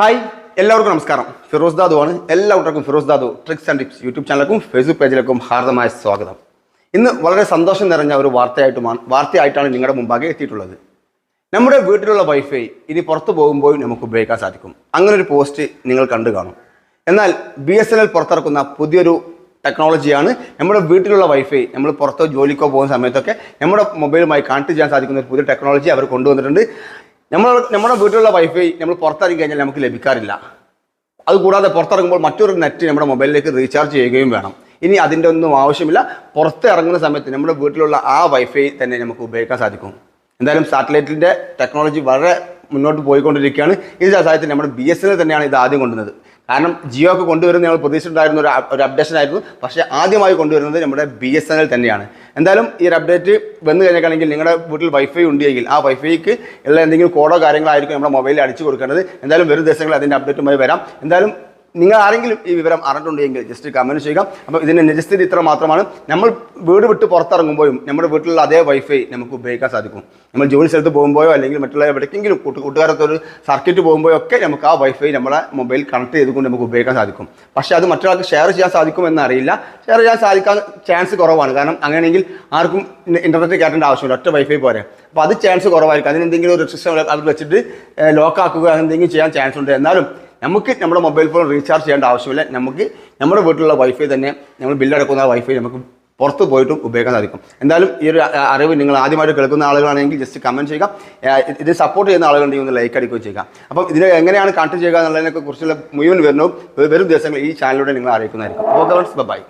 Hi എല്ലാവർക്കും നമസ്കാരം. ഫിറോസ് ദാദു ആണ്. എല്ലാ കൂട്ടർക്കും Firoz Dadu tricks and tips YouTube ചാനലിലേക്കും Facebook പേജിലേക്കും ഹാർദമായ സ്വാഗതം. ഇന്ന് വളരെ സന്തോഷം നിറഞ്ഞ ഒരു വാർത്തയായിട്ടുമാണ് വാർത്തയായിട്ടാണ് നിങ്ങളുടെ മുമ്പാകെ എത്തിയിട്ടുള്ളത്. നമ്മുടെ വീട്ടിലുള്ള വൈഫൈ ഇനി പുറത്തു പോകുമ്പോൾ നമുക്ക് ഉപയോഗിക്കാൻ സാധിക്കും. അങ്ങനെ ഒരു പോസ്റ്റ് നിങ്ങൾ കണ്ടു കാണും. എന്നാൽ ബി എസ് എൻ എൽ പുറത്തിറക്കുന്ന പുതിയൊരു ടെക്നോളജിയാണ് നമ്മുടെ വീട്ടിലുള്ള വൈഫൈ നമ്മൾ പുറത്തോ ജോലിക്കോ പോകുന്ന സമയത്തൊക്കെ നമ്മുടെ മൊബൈലുമായി കണക്ട് ചെയ്യാൻ സാധിക്കുന്ന ഒരു പുതിയ ടെക്നോളജി അവർ കൊണ്ടുവന്നിട്ടുണ്ട്. നമ്മൾ നമ്മുടെ വീട്ടിലുള്ള വൈഫൈ നമ്മൾ പുറത്തിറങ്ങി കഴിഞ്ഞാൽ നമുക്ക് ലഭിക്കാറില്ല. അതുകൂടാതെ പുറത്തിറങ്ങുമ്പോൾ മറ്റൊരു നെറ്റ് നമ്മുടെ മൊബൈലിലേക്ക് റീചാർജ് ചെയ്യുകയും വേണം. ഇനി അതിന്റെ ഒന്നും ആവശ്യമില്ല. പുറത്ത് ഇറങ്ങുന്ന സമയത്ത് നമ്മുടെ വീട്ടിലുള്ള ആ വൈഫൈ തന്നെ നമുക്ക് ഉപയോഗിക്കാൻ സാധിക്കും. എന്തായാലും സാറ്റലൈറ്റിന്റെ ടെക്നോളജി വളരെ മുന്നോട്ട് പോയിക്കൊണ്ടിരിക്കുകയാണ്. ഈ സാഹചര്യത്തിൽ നമ്മുടെ ബി എസ് എൻ എൽ തന്നെയാണ് ഇത് ആദ്യം കൊണ്ടുവന്നത്. കാരണം ജിയോ ഒക്കെ കൊണ്ടുവരുന്ന ഞങ്ങൾ പ്രതീക്ഷിച്ചിട്ടുണ്ടായിരുന്ന ഒരു ഒരു അപ്ഡേഷൻ ആയിരുന്നു. പക്ഷേ ആദ്യമായി കൊണ്ടുവരുന്നത് നമ്മുടെ ബി എസ് എൻ എൽ തന്നെയാണ്. എന്തായാലും ഈ ഒരു അപ്ഡേറ്റ് വന്നു കഴിഞ്ഞാണെങ്കിൽ നിങ്ങളുടെ വീട്ടിൽ വൈഫൈ ഉണ്ടെങ്കിൽ ആ വൈഫൈക്ക് ഉള്ള എന്തെങ്കിലും കോഡോ കാര്യങ്ങളായിരിക്കും നമ്മുടെ മൊബൈലിൽ അടിച്ചു കൊടുക്കേണ്ടത്. എന്തായാലും വരും ദിവസങ്ങളിൽ അതിന്റെ അപ്ഡേറ്റുമായി വരാം. എന്തായാലും നിങ്ങൾ ആരെങ്കിലും ഈ വിവരം അറിഞ്ഞിട്ടുണ്ടെങ്കിൽ ജസ്റ്റ് കമന്റ് ചെയ്യുക. അപ്പോൾ ഇതിന്റെ നിജസ്ഥിതി ഇത്ര മാത്രമാണ്. നമ്മൾ വീട് വിട്ട് പുറത്തിറങ്ങുമ്പോഴും നമ്മുടെ വീട്ടിലുള്ള അതേ വൈഫൈ നമുക്ക് ഉപയോഗിക്കാൻ സാധിക്കും. നമ്മൾ ജോലി സ്ഥലത്ത് പോകുമ്പോഴോ അല്ലെങ്കിൽ മറ്റുള്ള എവിടേക്കെങ്കിലും കൂട്ടു കൂട്ടുകാരത്തെ ഒരു സർക്യൂട്ട് പോകുമ്പോഴോ ഒക്കെ നമുക്ക് ആ വൈഫൈ നമ്മളെ മൊബൈൽ കണക്ട് ചെയ്തുകൊണ്ട് നമുക്ക് ഉപയോഗിക്കാൻ സാധിക്കും. പക്ഷേ അത് മറ്റൊരാൾക്ക് ഷെയർ ചെയ്യാൻ സാധിക്കുമെന്നറിയില്ല ഷെയർ ചെയ്യാൻ സാധിക്കാൻ ചാൻസ് കുറവാണ്. കാരണം അങ്ങനെയെങ്കിൽ ആർക്കും ഇന്റർനെറ്റ് കയറ്റേണ്ട ആവശ്യമില്ല. ഒറ്റ വൈഫൈ പോരെ. അപ്പോൾ അത് ചാൻസ് കുറവായിരിക്കും. അതിനെന്തെങ്കിലും ഒരു റിസ്ട്രിക്ഷൻ അത് വെച്ചിട്ട് ലോക്കാക്കുക എന്തെങ്കിലും ചെയ്യാൻ ചാൻസ് ഉണ്ട്. എന്നാലും നമുക്ക് നമ്മുടെ മൊബൈൽ ഫോൺ റീചാർജ് ചെയ്യേണ്ട ആവശ്യമില്ല. നമുക്ക് നമ്മുടെ വീട്ടിലുള്ള വൈഫൈ തന്നെ നമ്മൾ ബില്ലടക്കുന്ന വൈഫൈ നമുക്ക് പുറത്ത് പോയിട്ടും ഉപയോഗിക്കാൻ സാധിക്കും. എന്തായാലും ഈ ഒരു അറിവ് നിങ്ങൾ ആദ്യമായിട്ട് കേൾക്കുന്ന ആളുകളാണെങ്കിൽ ജസ്റ്റ് കമന്റ് ചെയ്യുക. ഇത് സപ്പോർട്ട് ചെയ്യുന്ന ആളുകളുണ്ടെങ്കിൽ ഒന്ന് ലൈക്ക് അടിക്കുകയും ചെയ്യുക. അപ്പം ഇതിനെ എങ്ങനെയാണ് കണക്ട് ചെയ്യുക എന്നുള്ളതിനെ കുറിച്ചുള്ള മുഴുവൻ വിവരണവും വരും ദിവസങ്ങൾ ഈ ചാനലിലൂടെ നിങ്ങൾ അറിയിക്കുന്നതായിരിക്കും. Okay bye